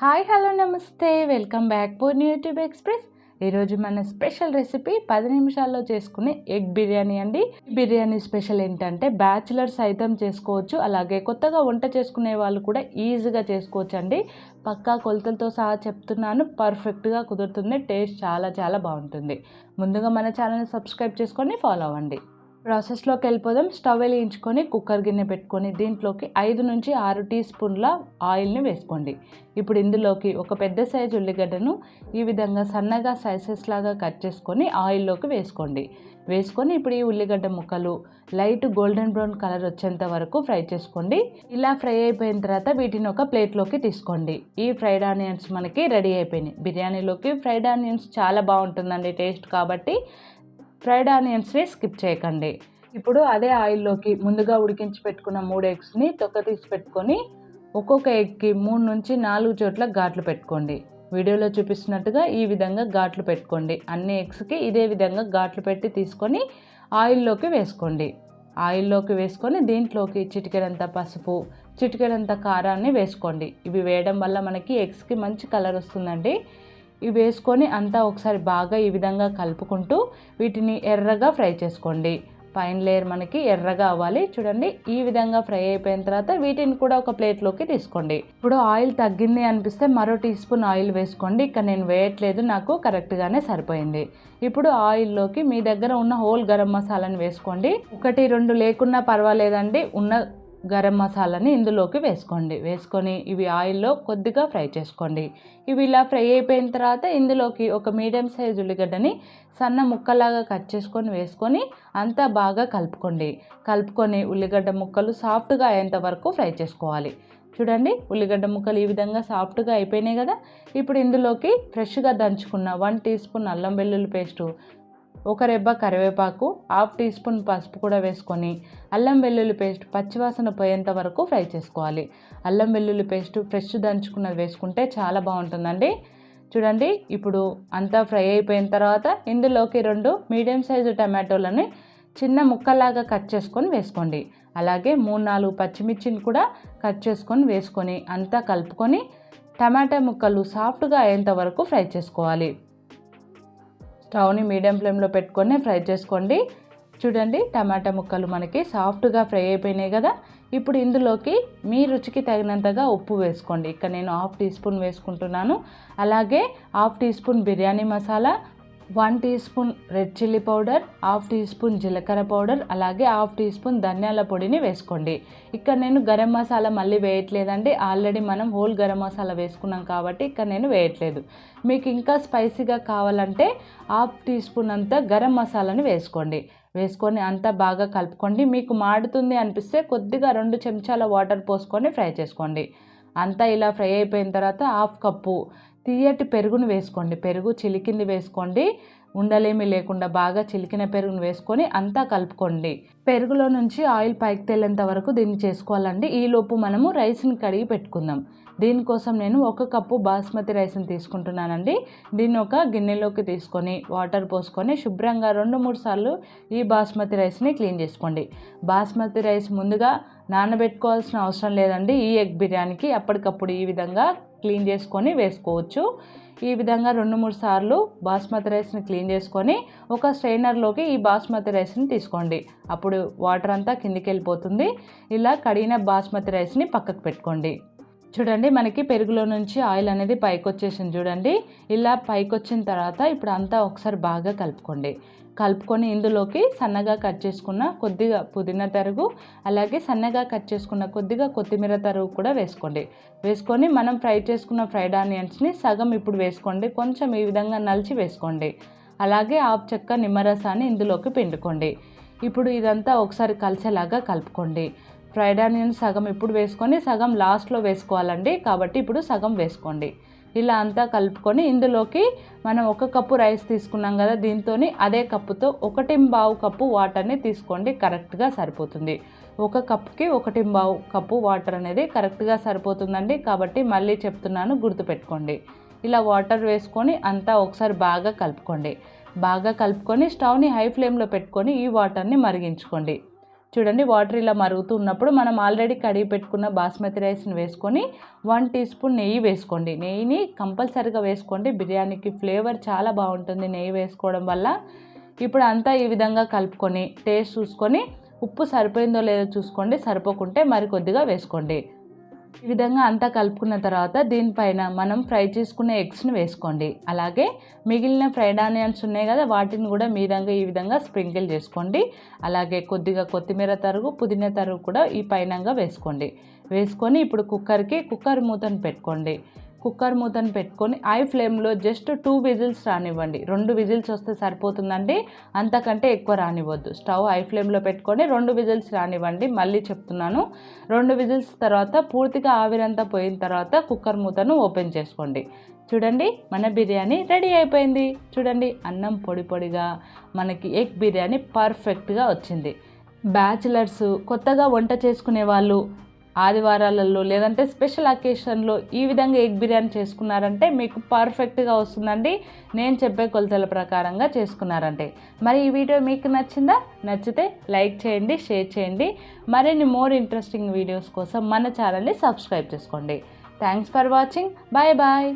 Hi hello నమస్తే. Welcome back Purni YouTube express. ఈరోజు మన స్పెషల్ రెసిపీ పది నిమిషాల్లో చేసుకునే ఎగ్ బిర్యానీ అండి. బిర్యానీ స్పెషల్ ఏంటంటే బ్యాచిలర్స్ సైతం చేసుకోవచ్చు. అలాగే కొత్తగా వంట చేసుకునే వాళ్ళు కూడా ఈజీగా చేసుకోవచ్చు అండి. పక్కా కొలతలతో సహా చెప్తున్నాను. పర్ఫెక్ట్గా కుదురుతుంది. టేస్ట్ చాలా చాలా బాగుంటుంది. ముందుగా మన ఛానల్ని సబ్స్క్రైబ్ చేసుకొని ఫాలో అవ్వండి. ప్రాసెస్లోకి వెళ్ళిపోదాం. స్టవ్ వెలిగించుకొని కుక్కర్ గిన్నె పెట్టుకొని దీంట్లోకి ఐదు నుంచి ఆరు టీ స్పూన్ల ఆయిల్ని వేసుకోండి. ఇప్పుడు ఇందులోకి ఒక పెద్ద సైజు ఉల్లిగడ్డను ఈ విధంగా సన్నగా సైజెస్ లాగా కట్ చేసుకొని ఆయిల్లోకి వేసుకోండి. వేసుకొని ఇప్పుడు ఈ ఉల్లిగడ్డ ముక్కలు లైట్ గోల్డెన్ బ్రౌన్ కలర్ వచ్చేంత వరకు ఫ్రై చేసుకోండి. ఇలా ఫ్రై అయిపోయిన తర్వాత వీటిని ఒక ప్లేట్లోకి తీసుకోండి. ఈ ఫ్రైడ్ ఆనియన్స్ మనకి రెడీ అయిపోయినాయి. బిర్యానీలోకి ఫ్రైడ్ ఆనియన్స్ చాలా బాగుంటుందండి టేస్ట్ కాబట్టి ఫ్రైడ్ ఆనియన్స్ని స్కిప్ చేయకండి. ఇప్పుడు అదే ఆయిల్లోకి ముందుగా ఉడికించి పెట్టుకున్న మూడు ఎగ్స్ని తొక్క తీసి పెట్టుకొని ఒక్కొక్క ఎగ్కి మూడు నుంచి నాలుగు చోట్ల ఘాట్లు పెట్టుకోండి. వీడియోలో చూపిస్తున్నట్టుగా ఈ విధంగా ఘాట్లు పెట్టుకోండి. అన్ని ఎగ్స్కి ఇదే విధంగా ఘాట్లు పెట్టి తీసుకొని ఆయిల్లోకి వేసుకోండి. ఆయిల్లోకి వేసుకొని దీంట్లోకి చిటికెడంత పసుపు చిటికెడంత కారాన్ని వేసుకోండి. ఇవి వేయడం వల్ల మనకి ఎగ్స్కి మంచి కలర్ వస్తుందండి. ఇవి వేసుకొని అంతా ఒకసారి బాగా ఈ విధంగా కలుపుకుంటూ వీటిని ఎర్రగా ఫ్రై చేసుకోండి. పైన లేయర్ మనకి ఎర్రగా అవ్వాలి. చూడండి ఈ విధంగా ఫ్రై అయిపోయిన తర్వాత వీటిని కూడా ఒక ప్లేట్లోకి తీసుకోండి. ఇప్పుడు ఆయిల్ తగ్గింది అనిపిస్తే మరో టీ స్పూన్ ఆయిల్ వేసుకోండి. ఇక్కడ నేను వేయట్లేదు నాకు కరెక్ట్గానే సరిపోయింది. ఇప్పుడు ఆయిల్లోకి మీ దగ్గర ఉన్న హోల్ గరం మసాలాని వేసుకోండి. ఒకటి రెండు లేకున్నా పర్వాలేదండి. ఉన్న గరం మసాలాని ఇందులోకి వేసుకోండి. వేసుకొని ఇవి ఆయిల్లో కొద్దిగా ఫ్రై చేసుకోండి. ఇవి ఇలా ఫ్రై అయిపోయిన తర్వాత ఇందులోకి ఒక మీడియం సైజ్ ఉల్లిగడ్డని సన్న ముక్కలాగా కట్ చేసుకొని వేసుకొని అంతా బాగా కలుపుకోండి. కలుపుకొని ఉల్లిగడ్డ ముక్కలు సాఫ్ట్గా అయ్యేంత వరకు ఫ్రై చేసుకోవాలి. చూడండి ఉల్లిగడ్డ ముక్కలు ఈ విధంగా సాఫ్ట్గా అయిపోయినాయి కదా. ఇప్పుడు ఇందులోకి ఫ్రెష్గా దంచుకున్న వన్ టీ స్పూన్ అల్లం వెల్లుల్లి పేస్టు ఒక రెబ్బ కరివేపాకు హాఫ్ టీ స్పూన్ పసుపు కూడా వేసుకొని అల్లం వెల్లుల్లి పేస్ట్ పచ్చివాసన పోయేంత వరకు ఫ్రై చేసుకోవాలి. అల్లం వెల్లుల్లి పేస్ట్ ఫ్రెష్ దంచుకున్నది వేసుకుంటే చాలా బాగుంటుందండి. చూడండి ఇప్పుడు అంతా ఫ్రై అయిపోయిన తర్వాత ఇందులోకి రెండు మీడియం సైజు టమాటోలని చిన్న ముక్కలాగా కట్ చేసుకొని వేసుకోండి. అలాగే మూడు నాలుగు పచ్చిమిర్చిని కూడా కట్ చేసుకొని వేసుకొని అంతా కలుపుకొని టమాటా ముక్కలు సాఫ్ట్గా అయ్యేంత వరకు ఫ్రై చేసుకోవాలి. స్టవ్ని మీడియం ఫ్లేమ్లో పెట్టుకొని ఫ్రై చేసుకోండి. చూడండి టమాటా ముక్కలు మనకి సాఫ్ట్గా ఫ్రై అయిపోయినాయి కదా. ఇప్పుడు ఇందులోకి మీ రుచికి తగినంతగా ఉప్పు వేసుకోండి. ఇక్కడ నేను హాఫ్ టీ స్పూన్ వేసుకుంటున్నాను. అలాగే half teaspoon biryani masala one teaspoon red chilli powder half teaspoon జీలకర్ర పౌడర్ అలాగే హాఫ్ టీ స్పూన్ ధనియాల పొడిని వేసుకోండి. ఇక్కడ నేను గరం మసాలా మళ్ళీ వేయట్లేదండి. ఆల్రెడీ మనం హోల్ గరం మసాలా వేసుకున్నాం కాబట్టి ఇక్కడ నేను వేయట్లేదు. మీకు ఇంకా స్పైసీగా కావాలంటే హాఫ్ టీ స్పూన్ అంతా గరం మసాలాని వేసుకోండి. వేసుకొని అంతా బాగా కలుపుకోండి. మీకు మాడుతుంది అనిపిస్తే కొద్దిగా రెండు చెంచాల వాటర్ పోసుకొని ఫ్రై చేసుకోండి. అంతా ఇలా ఫ్రై అయిపోయిన తర్వాత హాఫ్ కప్పు తీయటి పెరుగును వేసుకోండి. పెరుగు చిలికింది వేసుకోండి. ఉండలేమి లేకుండా బాగా చిలికిన పెరుగును వేసుకొని అంతా కలుపుకోండి. పెరుగులో నుంచి ఆయిల్ పైకి తేలేంత వరకు దీన్ని చేసుకోవాలండి. ఈలోపు మనము రైస్ని కడిగి పెట్టుకుందాం. దీనికోసం నేను ఒక కప్పు బాస్మతి రైస్ని తీసుకుంటున్నానండి. దీన్ని ఒక గిన్నెలోకి తీసుకొని వాటర్ పోసుకొని శుభ్రంగా రెండు మూడు సార్లు ఈ బాస్మతి రైస్ని క్లీన్ చేసుకోండి. బాస్మతి రైస్ ముందుగా నానబెట్టుకోవాల్సిన అవసరం లేదండి. ఈ ఎగ్ బిర్యానీకి అప్పటికప్పుడు ఈ విధంగా క్లీన్ చేసుకొని వేసుకోవచ్చు. ఈ విధంగా రెండు మూడు సార్లు బాస్మతి రైస్ని క్లీన్ చేసుకొని ఒక స్ట్రైనర్లోకి ఈ బాస్మతి రైస్ని తీసుకోండి. అప్పుడు వాటర్ అంతా కిందికి వెళ్ళిపోతుంది. ఇలా కడిగిన బాస్మతి రైస్ని పక్కకు పెట్టుకోండి. చూడండి మనకి పెరుగులో నుంచి ఆయిల్ అనేది పైకి వచ్చేసింది చూడండి. ఇలా పైకి వచ్చిన తర్వాత ఇప్పుడు అంతా ఒకసారి బాగా కలుపుకోండి. కలుపుకొని ఇందులోకి సన్నగా కట్ చేసుకున్న కొద్దిగా పుదీనా తరుగు అలాగే సన్నగా కట్ చేసుకున్న కొద్దిగా కొత్తిమీర తరుగు కూడా వేసుకోండి. వేసుకొని మనం ఫ్రై చేసుకున్న ఫ్రైడ్ ఆనియన్స్ని సగం ఇప్పుడు వేసుకోండి. కొంచెం ఈ విధంగా నలిచి వేసుకోండి. అలాగే ఆపు చెక్క నిమ్మరసాన్ని ఇందులోకి పిండుకోండి. ఇప్పుడు ఇదంతా ఒకసారి కలిసేలాగా కలుపుకోండి. ఫ్రైడ్ ఆనియన్ సగం ఇప్పుడు వేసుకొని సగం లాస్ట్లో వేసుకోవాలండి. కాబట్టి ఇప్పుడు సగం వేసుకోండి. ఇలా అంతా కలుపుకొని ఇందులోకి మనం ఒక కప్పు రైస్ తీసుకున్నాం కదా దీంతో అదే కప్పుతో ఒకటి బావు కప్పు వాటర్ని తీసుకోండి కరెక్ట్గా సరిపోతుంది. ఒక కప్కి ఒకటి బావు కప్పు వాటర్ అనేది కరెక్ట్గా సరిపోతుందండి. కాబట్టి మళ్ళీ చెప్తున్నాను గుర్తుపెట్టుకోండి. ఇలా వాటర్ వేసుకొని అంతా ఒకసారి బాగా కలుపుకోండి. బాగా కలుపుకొని స్టవ్ని హై ఫ్లేమ్లో పెట్టుకొని ఈ వాటర్ని మరిగించుకోండి. చూడండి వాటర్ ఇలా మరుగుతూ ఉన్నప్పుడు మనం ఆల్రెడీ కడిగి పెట్టుకున్న బాస్మతి రైస్ని వేసుకొని వన్ టీ స్పూన్ నెయ్యి వేసుకోండి. నెయ్యిని కంపల్సరీగా వేసుకోండి. బిర్యానీకి ఫ్లేవర్ చాలా బాగుంటుంది నెయ్యి వేసుకోవడం వల్ల. ఇప్పుడు అంతా ఈ విధంగా కలుపుకొని టేస్ట్ చూసుకొని ఉప్పు సరిపోయిందో లేదో చూసుకోండి. సరిపోకుంటే మరి కొద్దిగా వేసుకోండి. ఈ విధంగా అంతా కలుపుకున్న తర్వాత దీనిపైన మనం ఫ్రై చేసుకున్న ఎగ్స్ని వేసుకోండి. అలాగే మిగిలిన ఫ్రైడ్ ఆనియన్స్ ఉన్నాయి కదా వాటిని కూడా మీదంగా ఈ విధంగా స్ప్రింకిల్ చేసుకోండి. అలాగే కొద్దిగా కొత్తిమీర తరుగు పుదీనా తరుగు కూడా ఈ పైనంగా వేసుకోండి. వేసుకొని ఇప్పుడు కుక్కర్కి కుక్కర్ మూతను పెట్టుకోండి. కుక్కర్ మూతను పెట్టుకొని ఐ ఫ్లేమ్లో జస్ట్ టూ విజిల్స్ రానివ్వండి. రెండు విజిల్స్ వస్తే సరిపోతుందండి. అంతకంటే ఎక్కువ రానివ్వద్దు. స్టవ్ ఐ ఫ్లేమ్లో పెట్టుకొని రెండు విజిల్స్ రానివ్వండి. మళ్ళీ చెప్తున్నాను. రెండు విజిల్స్ తర్వాత పూర్తిగా ఆవిరంతా పోయిన తర్వాత కుక్కర్ మూతను ఓపెన్ చేసుకోండి. చూడండి మన బిర్యానీ రెడీ అయిపోయింది. చూడండి అన్నం పొడి పొడిగా మనకి ఎగ్ బిర్యానీ పర్ఫెక్ట్గా వచ్చింది. బ్యాచిలర్స్ కొత్తగా వంట చేసుకునే వాళ్ళు ఆదివారాలలో లేదంటే స్పెషల్ అకేషన్లో ఈ విధంగా ఎగ్ బిర్యానీ చేసుకున్నారంటే మీకు పర్ఫెక్ట్గా వస్తుందండి. నేను చెప్పే కొలతల ప్రకారంగా చేసుకున్నారంటే. మరి ఈ వీడియో మీకు నచ్చిందా? నచ్చితే లైక్ చేయండి షేర్ చేయండి. మరిన్ని మోర్ ఇంట్రెస్టింగ్ వీడియోస్ కోసం మన ఛానల్ని సబ్స్క్రైబ్ చేసుకోండి. Thanks for watching. Bye bye.